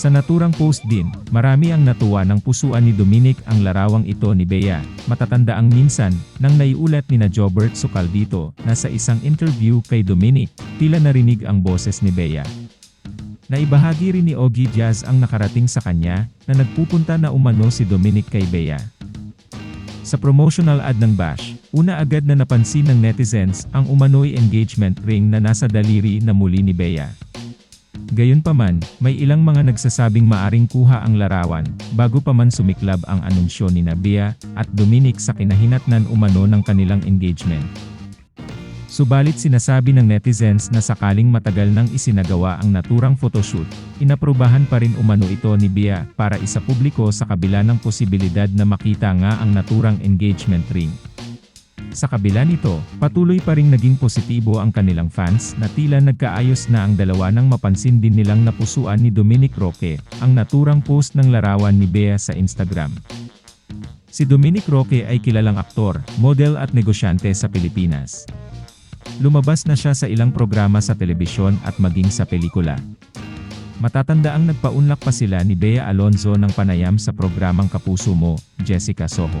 Sa naturang post din, marami ang natuwa ng pusuan ni Dominic ang larawang ito ni Bea. Matatanda ang minsan, nang naiulat ni na Jobert Sukal dito, na sa isang interview kay Dominic, tila narinig ang boses ni Bea. Naibahagi rin ni Ogie Diaz ang nakarating sa kanya, na nagpupunta na umano si Dominic kay Bea. Sa promotional ad ng Bash, una agad na napansin ng netizens ang umano'y engagement ring na nasa daliri na muli ni Bea. Gayunpaman, may ilang mga nagsasabing maaring kuha ang larawan, bago pa man sumiklab ang anunsyo ni Bea at Dominic sa kinahinatnan umano ng kanilang engagement. Subalit sinasabi ng netizens na sakaling matagal nang isinagawa ang naturang photoshoot, inaprubahan pa rin umano ito ni Bea para isa publiko sa kabila ng posibilidad na makita nga ang naturang engagement ring. Sa kabila nito, patuloy pa ring naging positibo ang kanilang fans na tila nagkaayos na ang dalawa nang mapansin din nilang napusuan ni Dominic Roque ang naturang post ng larawan ni Bea sa Instagram. Si Dominic Roque ay kilalang aktor, model at negosyante sa Pilipinas. Lumabas na siya sa ilang programa sa telebisyon at maging sa pelikula. Matatanda ang nagpaunlak pa sila ni Bea Alonzo ng panayam sa programang Kapuso Mo, Jessica Soho.